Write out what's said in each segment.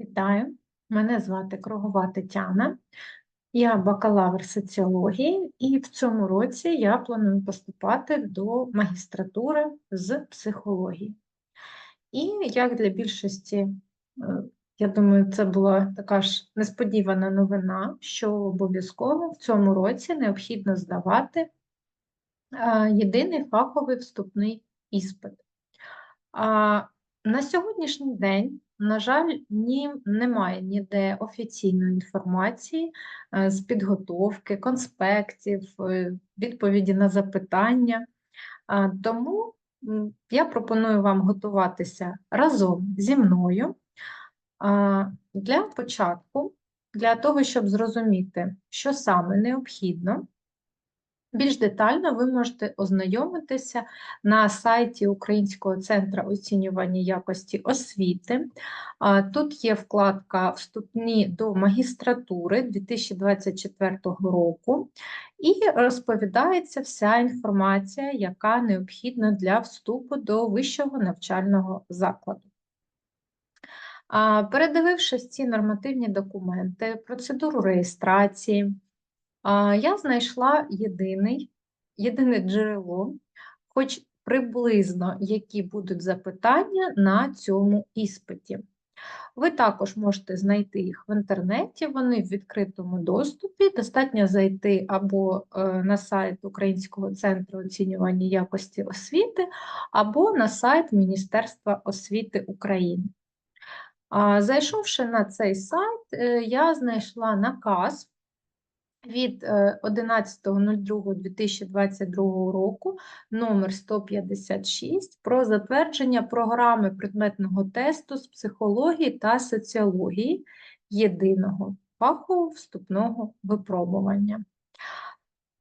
Вітаю, мене звати Кругова Тетяна. Я бакалавр соціології, і в цьому році я планую поступати до магістратури з психології. І як для більшості, е, я думаю, це була така ж несподівана новина, що обов'язково в цьому році необхідно здавати е, єдиний фаховий вступний іспит. На сьогоднішній день, на жаль, ні, немає ніде офіційної інформації е, з підготовки, конспектів, е, відповіді на запитання. Тому я пропоную вам готуватися разом зі мною. Для початку, для того, щоб зрозуміти, що саме необхідно, більш детально ви можете ознайомитися на сайті Українського центру оцінювання якості освіти. Тут є вкладка Вступні до магістратури 2024 року, і розповідається вся інформація, яка необхідна для вступу до вищого навчального закладу. Передивившись ці нормативні документи, процедуру реєстрації, я знайшла єдиний, єдине джерело, хоч приблизно які будуть запитання на цьому іспиті. Ви також можете знайти їх в інтернеті, вони в відкритому доступі. Достатньо зайти або е, на сайт Українського центру оцінювання якості освіти, або на сайт Міністерства освіти України. Зайшовши на цей сайт, е, я знайшла наказ від е, 11.02.2022 року номер 156 про затвердження програми предметного тесту з психології та соціології єдиного фахового вступного випробування.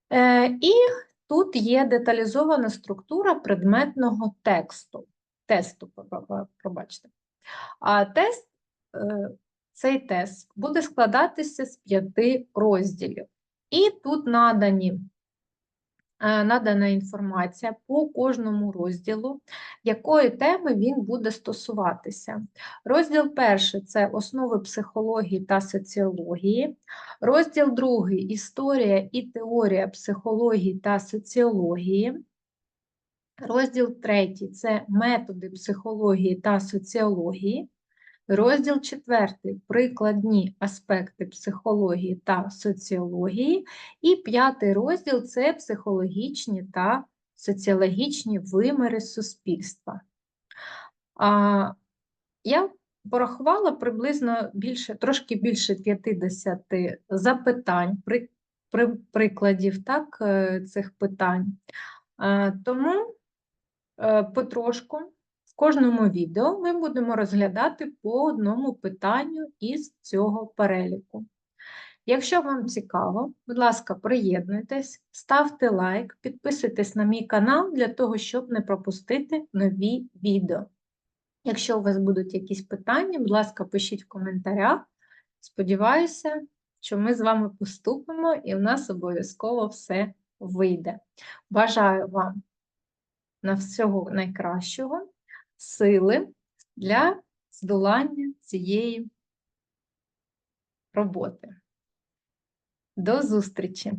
Е, І тут є деталізована структура предметного тексту. Тесту, пробачте. А тест, е, цей тест буде складатися з п'яти розділів. І тут надані, е, надана інформація по кожному розділу, якої теми він буде стосуватися. Розділ перший це основи психології та соціології. Розділ другий історія і теорія психології та соціології. Розділ третій це методи психології та соціології. Розділ четвертий прикладні аспекти психології та соціології. І п'ятий розділ це психологічні та соціологічні виміри суспільства. А, Я порахувала приблизно більше, трошки більше 50 запитань, при, при, прикладів так, е, цих питань. А, Тому Е, потрошку кожному відео ми будемо розглядати по одному питанню із цього переліку. Якщо вам цікаво, будь ласка, приєднуйтесь, ставте лайк, підписуйтесь на мій канал для того, щоб не пропустити нові відео. Якщо у вас будуть якісь питання, будь ласка, пишіть в коментарях. Сподіваюся, що ми з вами поступимо і у нас обов'язково все вийде. Бажаю вам на всього найкращого, сили для здолання цієї роботи. До зустрічі!